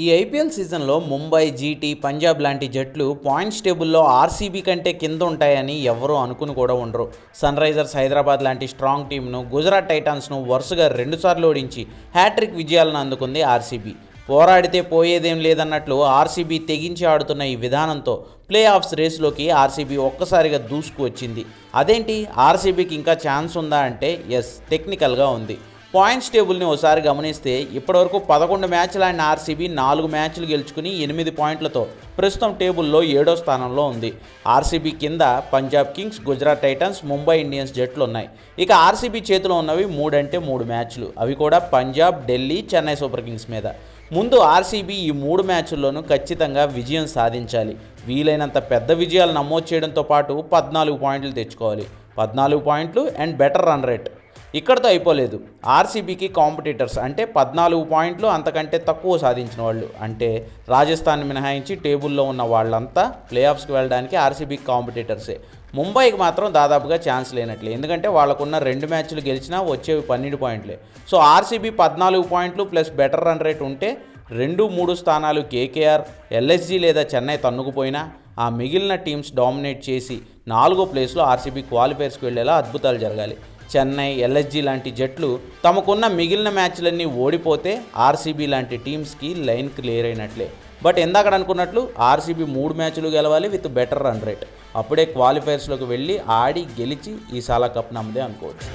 ఈ ఐపీఎల్ సీజన్లో ముంబై జీటీ పంజాబ్ లాంటి జట్లు పాయింట్స్ టేబుల్లో ఆర్సీబీ కంటే కింద ఉంటాయని ఎవరూ అనుకుని కూడా ఉండరు. సన్ రైజర్స్ హైదరాబాద్ లాంటి స్ట్రాంగ్ టీంను గుజరాత్ టైటాన్స్ను వరుసగా రెండుసార్లు ఓడించి హ్యాట్రిక్ విజయాలను అందుకుంది ఆర్సీబీ పోరాడితే పోయేదేం లేదన్నట్లు ఆర్సీబీ తెగించి ఆడుతున్న ఈ విధానంతో ప్లే ఆఫ్స్ రేసులోకి ఆర్సీబీ ఒక్కసారిగా దూసుకు వచ్చింది అదేంటి ఆర్సీబీకి ఇంకా ఛాన్స్ ఉందా అంటే ఎస్ టెక్నికల్గా ఉంది. పాయింట్స్ టేబుల్ని ఒకసారి గమనిస్తే ఇప్పటివరకు పదకొండు మ్యాచ్లు ఆడిన ఆర్సీబీ నాలుగు మ్యాచ్లు గెలుచుకుని ఎనిమిది పాయింట్లతో ప్రస్తుతం టేబుల్లో ఏడో స్థానంలో ఉంది. ఆర్సీబీ కింద Punjab kings Gujarat titans Mumbai Indians జట్లు ఉన్నాయి. ఇక ఆర్సీబీ చేతిలో ఉన్నవి మూడంటే మూడు మ్యాచ్లు. అవి కూడా పంజాబ్ ఢిల్లీ చెన్నై సూపర్ కింగ్స్ మీద. ముందు ఆర్సీబీ ఈ మూడు మ్యాచ్ల్లోనూ ఖచ్చితంగా విజయం సాధించాలి. వీలైనంత పెద్ద విజయాలు నమోదు చేయడంతో పాటు పద్నాలుగు పాయింట్లు తెచ్చుకోవాలి. పద్నాలుగు పాయింట్లు అండ్ బెటర్ రన్ రేట్. ఇక్కడతో అయిపోలేదు. ఆర్సీబీకి కాంపిటీటర్స్ అంటే పద్నాలుగు పాయింట్లు అంతకంటే తక్కువ సాధించిన వాళ్ళు. అంటే రాజస్థాన్ మినహాయించి టేబుల్లో ఉన్న వాళ్ళంతా ప్లే ఆఫ్స్కి వెళ్ళడానికి ఆర్సీబీకి కాంపిటీటర్సే. ముంబైకి మాత్రం దాదాపుగా ఛాన్స్ లేనట్లే. ఎందుకంటే వాళ్ళకున్న రెండు మ్యాచ్లు గెలిచినా వచ్చేవి పన్నెండు పాయింట్లే. సో ఆర్సీబీ పద్నాలుగు పాయింట్లు ప్లస్ బెటర్ రన్ రేట్ ఉంటే రెండు మూడు స్థానాలు కేకేఆర్ ఎల్ఎస్జీ లేదా చెన్నై తన్నుకుపోయినా ఆ మిగిలిన టీమ్స్ డామినేట్ చేసి నాలుగో ప్లేస్లో ఆర్సీబీ క్వాలిఫైర్స్కి వెళ్ళేలా అద్భుతాలు జరగాలి. చెన్నై ఎల్ఎస్జీ లాంటి జట్లు తమకున్న మిగిలిన మ్యాచ్లన్నీ ఓడిపోతే ఆర్సీబీ లాంటి టీమ్స్కి లైన్ క్లియర్ అయినట్లే. బట్ ఎందాకడ అనుకున్నట్లు ఆర్సీబీ మూడు మ్యాచ్లు గెలవాలి విత్ బెటర్ రన్ రేట్. అప్పుడే క్వాలిఫైర్స్లోకి వెళ్ళి ఆడి గెలిచి ఈ సాలా కప్ నమ్మదే అనుకోవచ్చు.